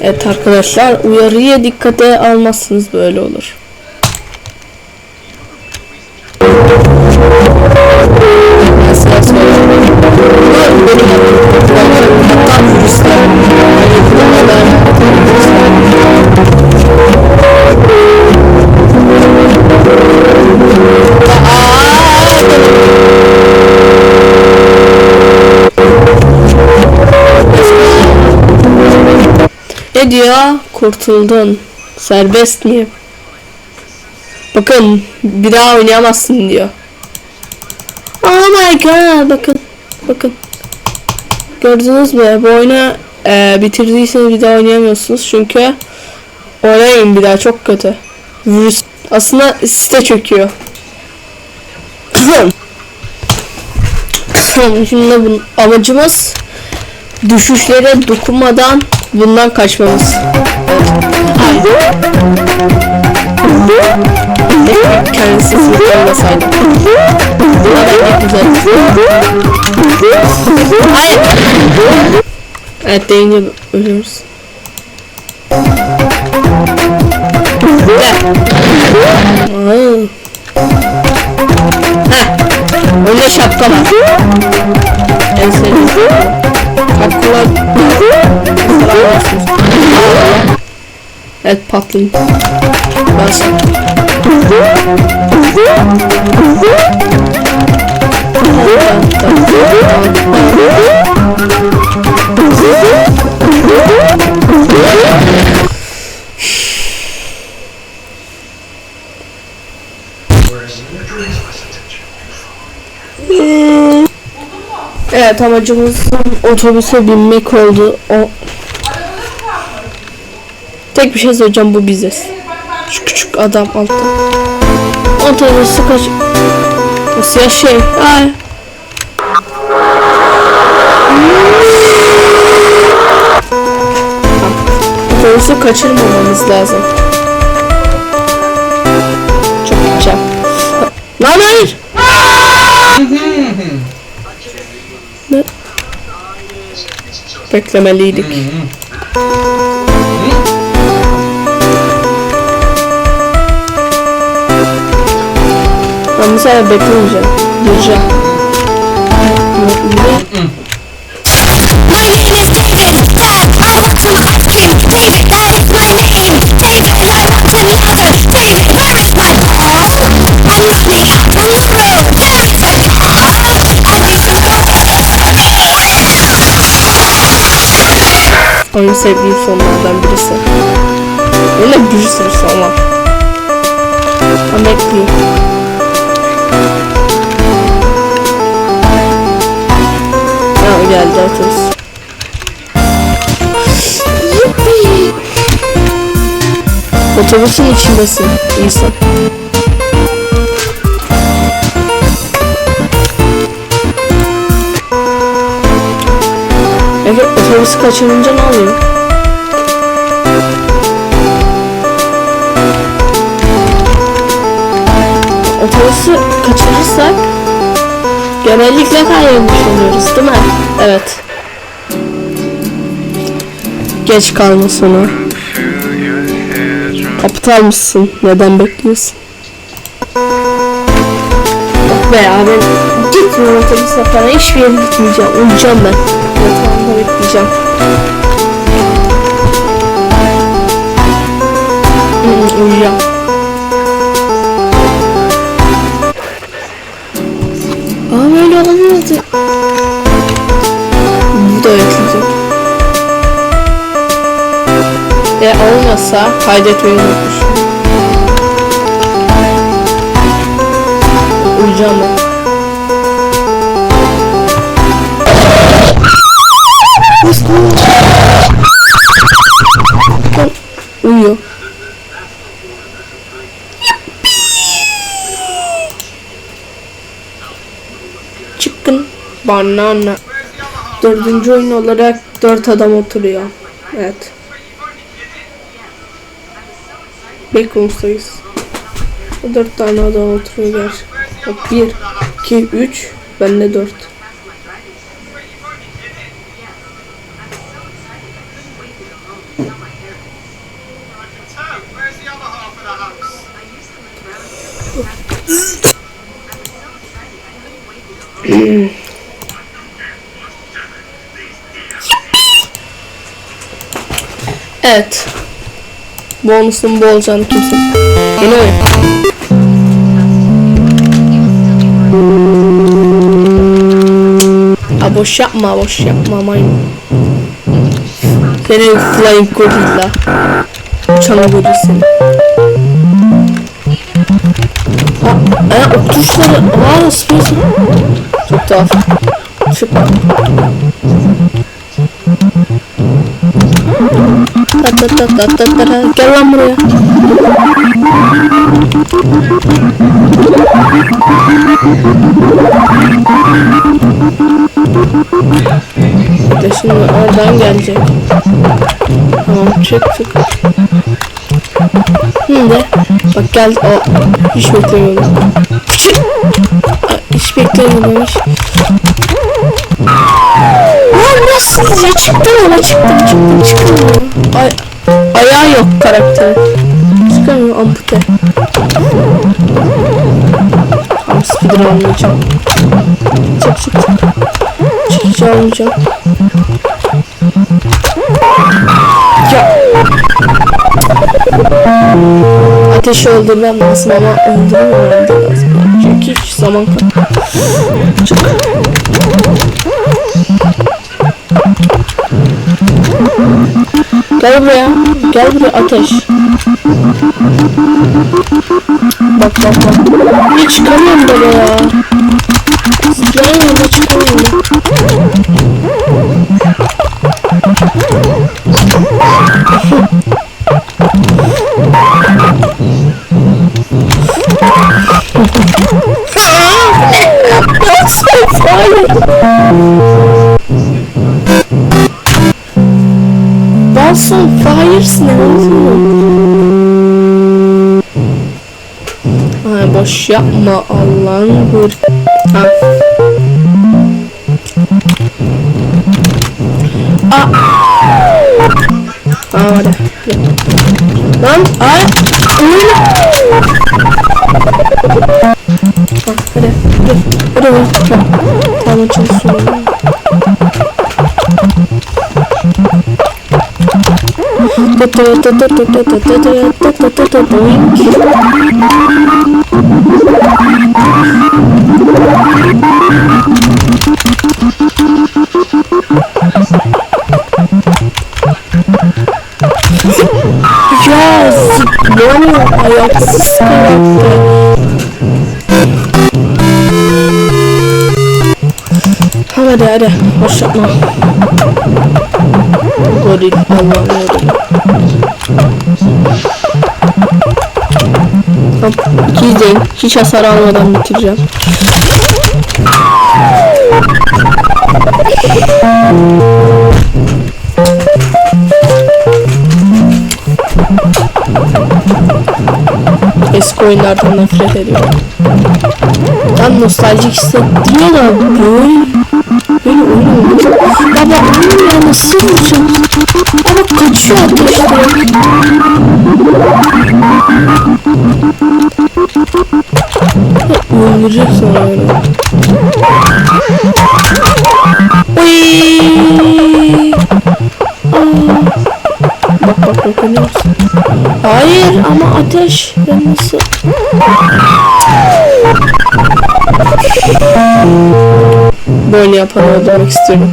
Evet arkadaşlar uyarıya dikkate almazsınız böyle olur. Ne diyor? Kurtuldun. Serbest miyim? Bakın bir daha oynayamazsın diyor. Oh my god bakın. Bakın. Gördünüz mü? Bu oyunu e, bitirdiyseniz bir daha oynayamıyorsunuz. Çünkü oynayın bir daha çok kötü. Virüs aslında site çöküyor. Şimdi bu amacımız düşüşlere dokunmadan bundan kaçmamız. Kendisi olmasaydı. Ben güzel. Hayır. Evet deyince ölüyoruz. Gel. Önde şapka var. En sevdiğim şapka. Evet patlayın. Basın. Evet amacımız otobüse binmek oldu. O Tek bir şey söyleyeceğim bu biziz. Şu küçük adam altta. Otobüsü kaç... O siyah şey. Ay. Otobüsü kaçırmamamız lazım. Çok gideceğim. Lan hayır. ne? Beklemeliydik. I need some En sevdiğim sonlardan birisi. Öyle bir sürü son var. Ama bekleyeyim. Geldi. Yuppi. Otobüsün içindesin insan. Evet otobüsü kaçırınca ne oluyor? Otobüsü kaçırırsak genellikle kaybolmuş oluyoruz değil mi? Evet. Geç kalma sonu. Aptal mısın? Neden bekliyorsun? Yok be ben gitmiyorum otobüse falan hiçbir yere gitmeyeceğim. Uyuyacağım ben. Yatağımda bekleyeceğim. Uyuyacağım. Olmasa kaydetmeyi unutmuşum. Uyuyacağım ben. Uyuyor. Çıkın. Banana. Dördüncü oyun olarak dört adam oturuyor. Evet. Backrooms'tayız. Dört tane adam oturuyor gerçi. Bak bir, iki, üç. Ben de dört. evet. Bonusun bu olacağını kimse. Yeni oyun. Ha boş yapma boş yapma maymun. Seni flying gorilla. Uçan gorilla seni. Aa, e, o tuşları. Aa space. Çok tuhaf. Çık. Ta ta ta ta ta ta ta. Gel lan buraya. De şimdi oradan gelecek. Tamam çık çık. Şimdi bak geldi. O hiç beklemiyordum. Ay, Hiç beklemiyordum hiç. Ya çıktım ama çıktım çıktım çıktım. Ay ayağı yok karakterin. Çıkamıyor ampute. Tam speedrun almayacağım. Çık çık çık. Çık hiç almayacağım. Ya. Ateşi öldürmem lazım ama öldürmemem de lazım. Çünkü hiç zaman kal. Çık. Gel buraya. Gel buraya ateş. Bak bak bak. Hiç çıkamıyorum böyle ya. Zıplayamıyorum da çıkamıyorum. On fires ne oldu? Ay boş yapma Allah'ın vur. Ha. Aa. Aa. Lan ay. Öyle. Boink. Ya zıplıyor ayaksız karakter. Hadi hadi boş yapma. Goril Allah'ım goril. Tamam iki izleyin. Hiç hasar almadan bitireceğim. Eski oyunlardan nefret ediyorum. Tam nostaljik hissettiriyor da böyle. Baba ya nasıl vuracağım? Ama kaçıyor ateşte. Öldürecek sonra öyle. Hayır ama ateş. Ben Böyle yapan öldürmek istiyorum.